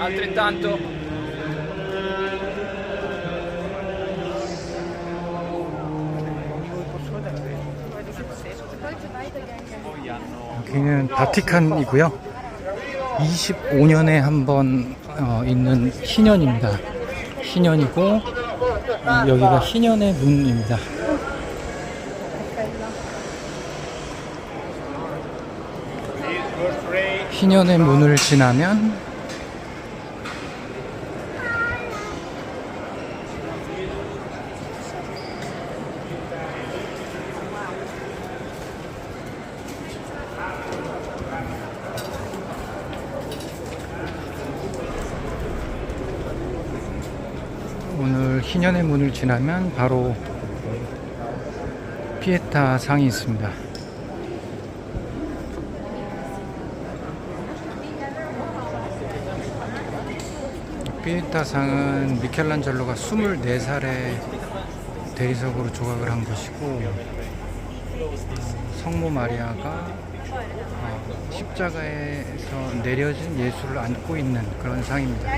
altrettanto 여기는 바티칸이고요. 25년에 한번 어, 있는 희년입니다. 희년이고 어, 여기가 희년의 문입니다. 희년의 문을 지나면 오늘 희년의 문을 지나면 바로 피에타 상이 있습니다. 피에타 상은 미켈란젤로가 24살에 대리석으로 조각을 한 것이고 어, 성모 마리아가 어, 십자가에서 내려진 예수를 안고 있는 그런 상입니다.